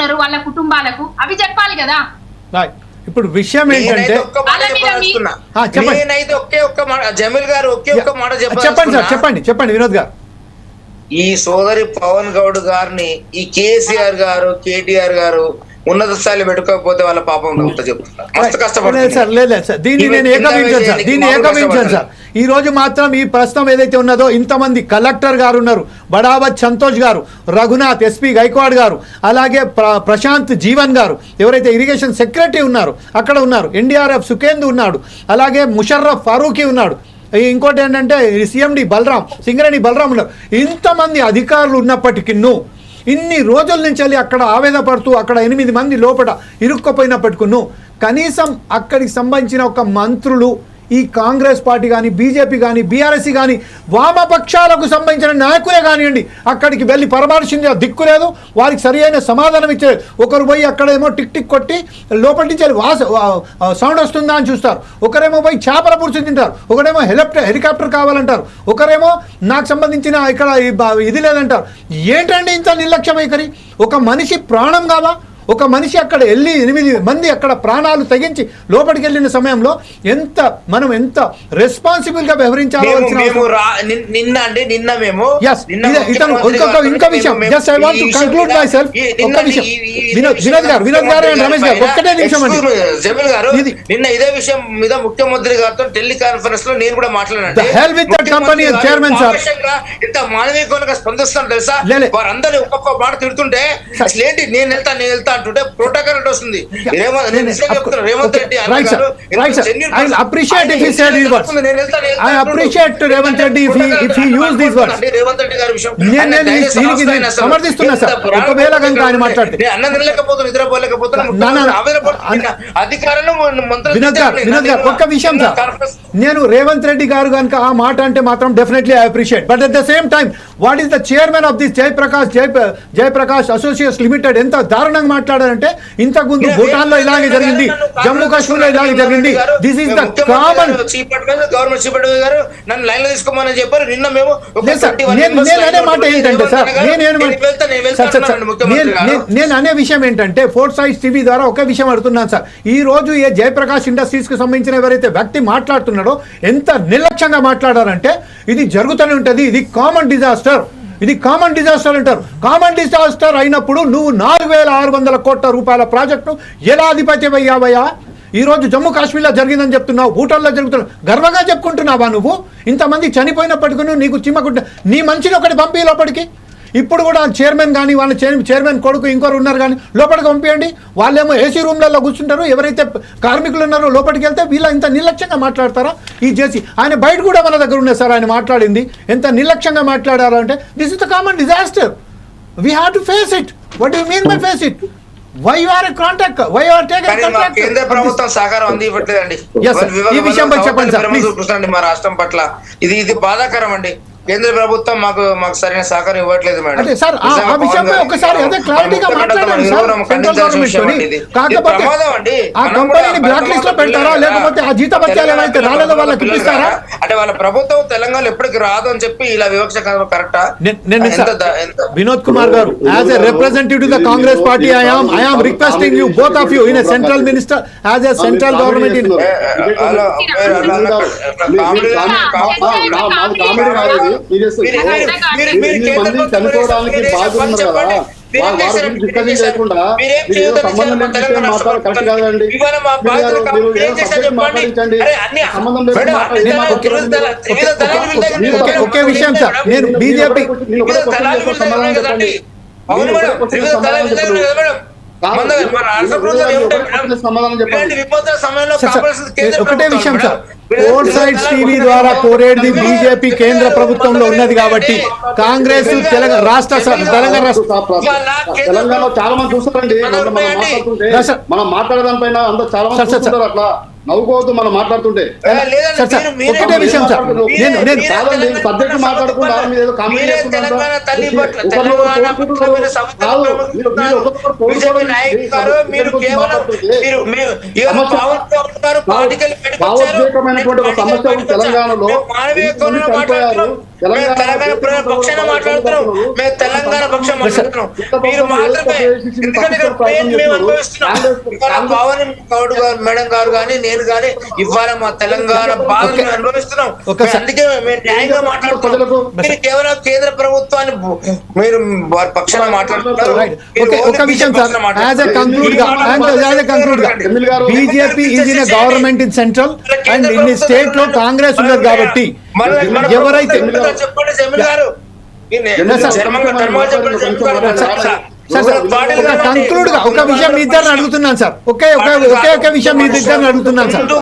ఉన్నారు వాళ్ళ కుటుంబాలకు. అవి చెప్పాలి కదా. ఇప్పుడు విషయం ఏంటంటే నేనైతే ఒకే ఒక్క జమీల్ గారు ఒకే ఒక్క మాట చెప్పండి సార్. చెప్పండి చెప్పండి వినోద్ గారు. ఈ సోదరి పవన్ గౌడ్ గారిని ఈ కేసీఆర్ గారు కేటీఆర్ గారు ఉన్నత స్థాయిలో పెట్టుకోకపోతే వాళ్ళ పాపం ఉంటుంది చెప్తున్నా. మస్తు లేదు సార్ లేదు సార్. దీన్ని నేను సార్. దీన్ని సార్. ఈ రోజు మాత్రం ఈ ప్రస్తుతం ఏదైతే ఉన్నదో ఇంతమంది కలెక్టర్ గారు ఉన్నారు. బడావత్ సంతోష్ గారు రఘునాథ్ ఎస్పీ గైక్వాడ్ గారు అలాగే ప్ర- ప్రశాంత్ జీవన్ గారు ఎవరైతే ఇరిగేషన్ సెక్రటరీ ఉన్నారు అక్కడ ఉన్నారు. ఎన్డీఆర్ఎఫ్ సుఖేందు ఉన్నాడు. అలాగే ముషర్రఫ్ ఫారూఖీ ఉన్నాడు. ఇంకోటి ఏంటంటే సిఎండి బలరాం సింగరేణి బలరాం ఉన్నారు. ఇంతమంది అధికారులు ఉన్నప్పటికీ ఇన్ని రోజుల నుంచి అక్కడ ఆవేదపడుతూ అక్కడ ఎనిమిది మంది లోపల ఇరుక్కుపోయినప్పటికీ కనీసం అక్కడికి సంబంధించిన ఒక మంత్రులు ఈ కాంగ్రెస్ పార్టీ కానీ బీజేపీ కానీ బీఆర్ఎస్ కానీ వామపక్షాలకు సంబంధించిన నాయకులే కానివ్వండి అక్కడికి వెళ్ళి పరామర్శించే దిక్కు లేదు. వారికి సరి అయిన సమాధానం ఇచ్చలేదు ఒకరు పోయి అక్కడేమో టిక్ టిక్ కొట్టి లోపల నుంచి వాస సౌండ్ వస్తుందా అని చూస్తారు. ఒకరేమో పోయి చేపల పురుషు తింటారు. ఒకరేమో హెలికాప్టర్ హెలికాప్టర్ కావాలంటారు. ఒకరేమో నాకు సంబంధించిన ఇక్కడ ఇది లేదంటారు. ఏంటండి ఇంత నిర్లక్ష్యం వైఖరి? ఒక మనిషి ప్రాణం కావా ఒక మనిషి అక్కడ వెళ్ళి ఎనిమిది మంది అక్కడ ప్రాణాలు తెగించి లోపలికి వెళ్ళిన సమయంలో ఎంత మనం ఎంత రెస్పాన్సిబుల్గా వ్యవహరించాలో నిన్న అండి నిన్న మేము ఇతను ఇంకొక ఇంకో విషయం. జస్ట్ ఐ వాంట్ మీద- మై సెల్ఫ్ ఒక్క విషయం. వినోద్ గారు వినోద్ గారు అండ్ రమేష్ గారు ఒక్కటే నిమిషం అండి. జమీల్ గారు నిన్న ఇదే విషయం మీద ముఖ్యమంత్రి గారితో టెలికాన్ఫరెన్స్లో నేను కూడా మాట్లాడాను that company and chairman, sir. ఇంత మానవీయంగా స్పందిస్తాను తెలుసా. వారందరూ ఒక్కొక్క మాట తిడుతుంటే అసలు ఏంటి నేను వెళ్తా నేను వెళ్తా అంటుంటే ప్రోటోకాల్ వస్తుంది. Revanth Reddy. Appreciate if said words I Revanth Reddy if he if he use these words అండి, రేవంత్ రెడ్డి గారి విషయం నేను- సమర్థిస్తున్నా సార్. ఒకవేళ కనుక ఆయన మాట్లాడితే. నేను అన్నం తినలేకపోతున్నా నిద్రపోలేకపోతున్నా. అధికారులు మంత్రులు ఒక్క విషయం సార్ నేను రేవంత్ రెడ్డి గారు కనుక ఆ మాట అంటే మాత్రం definitely I appreciate but at the same time what is the chairman of this Jayaprakash Jaya Jayaprakash associates limited ఎంత దారుణంగా మాట్లాడారంటే ఇంతకు ముందు భూటాన్లో ఇలాగే జరిగింది జమ్మూ కాశ్మీర్లో ఇలాగే జరిగింది. This is the common government chief గారు నన్ను లైన్లో తీసుకోమని చెప్పారు. నిన్న మేము ఒక లేదు సార్ 21 నేను అనే మాట ఏంటంటే సార్. నేను- నేను విషయం ఏంటంటే ఫోర్ సైడ్స్ టీవీ ద్వారా ఒక విషయం అడుగుతున్నాను సార్. ఈ రోజు ఏ జయప్రకాష్ ఇండస్ట్రీస్కి సంబంధించిన ఎవరైతే వ్యక్తి మాట్లాడుతున్నాడో ఎంత నిర్లక్ష్యంగా మాట్లాడారంటే ఇది జరుగుతూనే ఉంటుంది. ఇది కామన్ డిజాస్టర్ ఇది కామన్ డిజాస్టర్ అంటారు. కామన్ డిజాస్టర్ అయినప్పుడు నువ్వు నాలుగు వేల ఆరు వందల కోట్ల రూపాయల ప్రాజెక్టు ఎలా అధిపత్యం అయ్యావయ్యా? ఈరోజు జమ్మూ కాశ్మీర్లో జరిగిందని చెప్తున్నావు భూటాన్లో జరుగుతున్నావు గర్వంగా చెప్పుకుంటున్నావా నువ్వు? ఇంతమంది చనిపోయినప్పటికీ నీకు చిమ్మకుంటా నీ మనిషిని ఒకటి పంపి లోపలికి. ఇప్పుడు కూడా చైర్మన్ కానీ వాళ్ళ చైర్- చైర్మన్ కొడుకు ఇంకొకరు ఉన్నారు కానీ లోపలికి పంపించండి వాళ్ళేమో ఏసీ రూమ్లలో కూర్చుంటారు. ఎవరైతే కార్మికులు ఉన్నారో లోపలికి వెళ్తే వీళ్ళ ఇంత నిర్లక్ష్యంగా మాట్లాడతారా? ఈ జేసీ ఆయన బయట కూడా మన దగ్గర ఉన్నాయి సార్ ఆయన మాట్లాడింది. ఎంత నిర్లక్ష్యంగా మాట్లాడారు అంటే this is the common disaster we have to face it what you mean by face it why are contact why are కేంద్ర ప్రభుత్వం సహకారం ఈ విషయంపై వివాద చెప్పండి. చూపిస్తుందండి మా రాష్ట్రం పట్ల. ఇది ఇది బాధాకరం అండి కేంద్ర ప్రభుత్వం మాకు మాకు సరైన సహకారం ఇవ్వట్లేదు మేడం అదే సార్, ఆ- విషయంపై ఒకసారి అదే క్లారిటీగా మాట్లాడండి సార్, సెంట్రల్ గవర్నమెంట్ తోని. కాకపోతే ఆ కంపెనీని బ్లాక్ లిస్ట్లో లేకపోతే ఆ ఏమైతే రాలేదో వాళ్ళకి ఇప్పిస్తారా కదా. అంటే వాళ్ళ ప్రభుత్వం తెలంగాణ ఎప్పటికి రాదు అని చెప్పి ఇలా వివక్ష కరెక్టా వినోద్ కుమార్ గారు as a representative the Congress party I I am requesting you both of you in a central minister as a central government in comedy-. కదా మీరు బాధ్యత కాదు. ఒకే విషయం సార్, నేను బీజేపీ. అవును మేడం, ఒకటే విషయం సార్. ఫోర్ సైడ్స్ టీవీ ద్వారా కోరేది బీజేపీ కేంద్ర ప్రభుత్వంలో ఉన్నది కాబట్టి కాంగ్రెస్ తెలంగాణ రాష్ట్ర తెలంగాణ రాష్ట్ర తెలంగాణలో చాలా మంది చూస్తారండి. మనం మనం మాట్లాడుతుంటే సార్, సార్. మనం మాట్లాడదాని పైన అందరూ చాలా మంది అట్లా. నవ్వుకోవద్దు మనం మాట్లాడుతుంటే. ఒకటే విషయం సార్. నేను- నేను- కాదండి, సబ్జెక్ట్ మాట్లాడకుండా మీరు ఏదో కామెంట్ ఒక సమస్య. తెలంగాణలో. చనిపోయారు. మేము తెలంగాణ ప్రజల పక్షాన మాట్లాడుతున్నాం. మేము తెలంగాణ పక్షం మాట్లాడుతున్నాం. మీరు మాత్రమే ఎందుకంటే ఇక్కడ పెయిన్ మేము అనుభవిస్తున్నాం ఇవాళ పవన్ గౌడ్ గారు మేడం గారు కానీ నేను కానీ ఇవాళ మా తెలంగాణ బాధను అనుభవిస్తున్నాం. అందుకే మేము న్యాయంగా మాట్లాడుతున్నాం. మీరు కేవలం కేంద్ర ప్రభుత్వాన్ని మీరు వారి పక్షాన మాట్లాడుతున్నారు. ఒక విషయం బీజేపీ సార్. పక్షాన యాజ్ ఎ మాట్లాడుతున్నారు. కంక్లూడ్గా యాజ్ ఎ కంక్లూడ్గా ఎమ్మెల్యే గారు- BJP is in government in central and in స్టేట్లో కాంగ్రెస్ ఉన్నారు కాబట్టి ఎవరైతే చెప్పండి జమీల్ గారు. ఒక గారు కంక్లూడ్గా ఒక విషయం మీ ఇద్దరిని అడుగుతున్నాను సార్. ఒకే ఒక ఒకే ఒక విషయం మీ ఇద్దరిని అడుగుతున్నాను సార్.